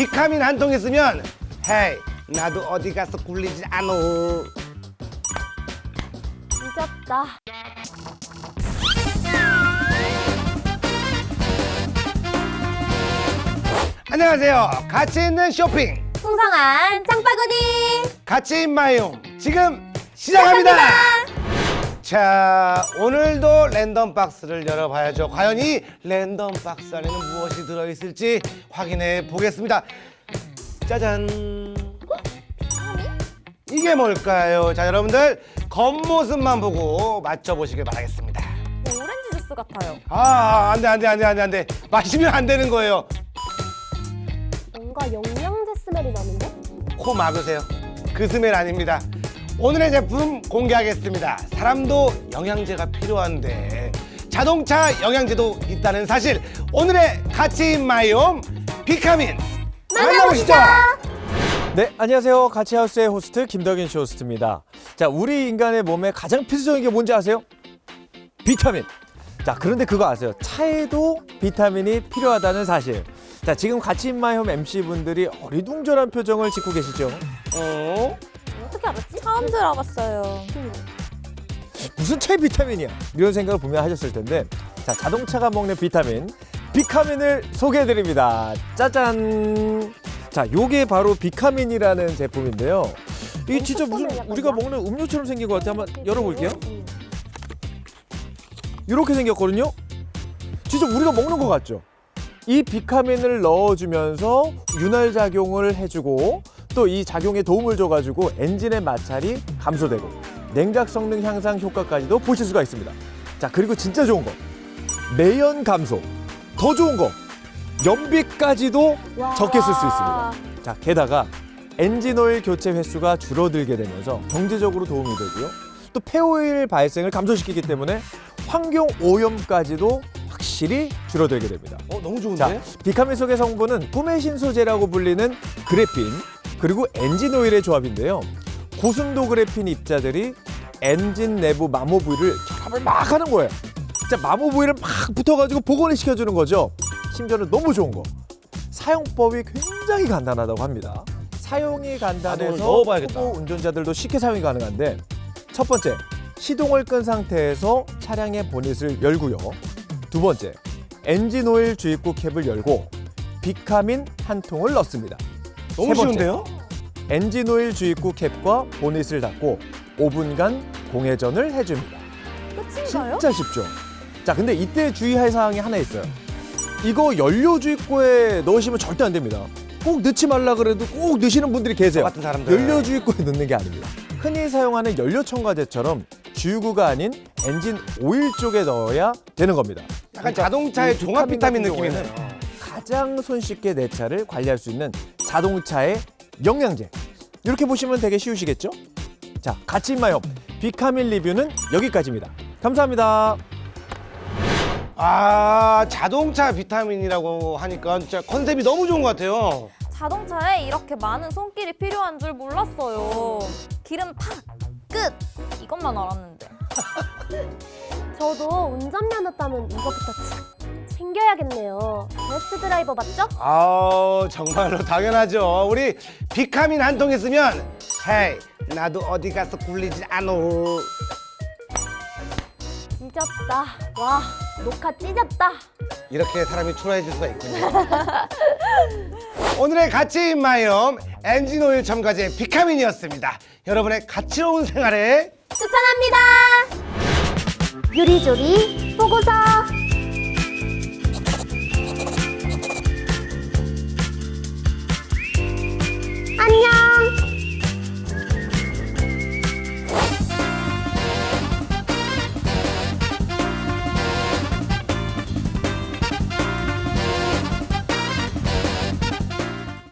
비타민 한 통 있으면 헤이 나도 어디 가서 굴리지 않어 잊었다. 안녕하세요 같이 있는 쇼핑 풍성한 장바구니. 같이 인마용 지금 시작합니다. 자 오늘도 랜덤 박스를 열어봐야죠. 과연 이 랜덤 박스 안에는 무엇이 들어있을지 확인해 보겠습니다. 짜잔. 이게 뭘까요? 자 여러분들 겉모습만 보고 맞춰보시길 바라겠습니다. 네, 오렌지 주스 같아요. 아 안 돼 안 돼 안 돼 안 돼 안 돼 마시면 안 되는 거예요. 뭔가 영양제 스멜이 나는데? 코 막으세요. 그 스멜 아닙니다. 오늘의 제품 공개하겠습니다. 사람도 영양제가 필요한데 자동차 영양제도 있다는 사실. 오늘의 가치 마이옴 비타민 만나보시죠. 네, 안녕하세요. 가치하우스의 호스트 김덕인 씨 호스트입니다. 자, 우리 인간의 몸에 가장 필수적인 게 뭔지 아세요? 비타민. 자, 그런데 그거 아세요? 차에도 비타민이 필요하다는 사실. 자, 지금 같이 인마이홈 MC분들이 어리둥절한 표정을 짓고 계시죠? 어? 어떻게 알았지? 처음 들어봤어요. 무슨 차에 비타민이야? 이런 생각을 분명 하셨을 텐데. 자 자동차가 먹는 비타민 비카민을 소개해드립니다. 짜잔! 자 요게 바로 비카민이라는 제품인데요. 이게 진짜 무슨 우리가 먹는 음료처럼 생긴 것 같아요 한번 열어볼게요. 음. 이렇게 생겼거든요? 진짜 우리가 먹는 것 같죠? 이 비카민을 넣어주면서 윤활 작용을 해주고 또 이 작용에 도움을 줘가지고 엔진의 마찰이 감소되고 냉각 성능 향상 효과까지도 보실 수가 있습니다. 자 그리고 진짜 좋은 거 매연 감소 더 좋은 거 연비까지도 와. 적게 쓸 수 있습니다. 자 게다가 엔진 오일 교체 횟수가 줄어들게 되면서 경제적으로 도움이 되고요. 또 폐오일 발생을 감소시키기 때문에 환경 오염까지도 확실히 줄어들게 됩니다. 어 너무 좋은데? 자, 비카민 속의 성분은 꿈의 신소재라고 불리는 그래핀 그리고 엔진 오일의 조합인데요. 고순도 그래핀 입자들이 엔진 내부 마모 부위를 결합을 막 하는 거예요. 진짜 마모 부위를 막 붙어가지고 복원을 시켜주는 거죠. 심지어는 너무 좋은 거. 사용법이 굉장히 간단하다고 합니다. 사용이 아, 간단해서 넣어봐야겠다. 초보 운전자들도 쉽게 사용이 가능한데 첫 번째 시동을 끈 상태에서 차량의 보닛을 열고요. 두 번째 엔진 오일 주입구 캡을 열고 비카민 한 통을 넣습니다. 너무 세 번째, 쉬운데요? 엔진 오일 주입구 캡과 보닛을 닫고 5분간 공회전을 해줍니다. 끝인가요? 진짜 쉽죠? 자, 근데 이때 주의할 사항이 하나 있어요. 이거 연료 주입구에 넣으시면 절대 안 됩니다. 꼭 넣지 말라 그래도 꼭 넣으시는 분들이 계세요. 저 같은 사람들. 연료 주입구에 넣는 게 아닙니다. 흔히 사용하는 연료 첨가제처럼 주유구가 아닌 엔진 오일 쪽에 넣어야 되는 겁니다. 약간 자동차의 이 종합 비타민 느낌이네요. 가장 손쉽게 내 차를 관리할 수 있는 자동차의 영양제. 이렇게 보시면 되게 쉬우시겠죠? 자, 같이 마요. 비카민 리뷰는 여기까지입니다. 감사합니다. 아 자동차 비타민이라고 하니까 진짜 컨셉이 너무 좋은 것 같아요. 자동차에 이렇게 많은 손길이 필요한 줄 몰랐어요. 기름 팍! 끝! 이것만 알았는데. 저도 운전면허 따면 이거부터 착 챙겨야겠네요. 베스트 드라이버 맞죠? 아 정말로 당연하죠. 우리 비타민 한 통 있으면 헤이 나도 어디 가서 굴리지 않어. 찢었다. 와, 녹화 찢었다. 이렇게 사람이 초라해질 수가 있군요. 오늘의 가치 인마이엄 엔진 오일 첨가제 비타민이었습니다. 여러분의 가치로운 생활에 추천합니다. 요리조리 보고서.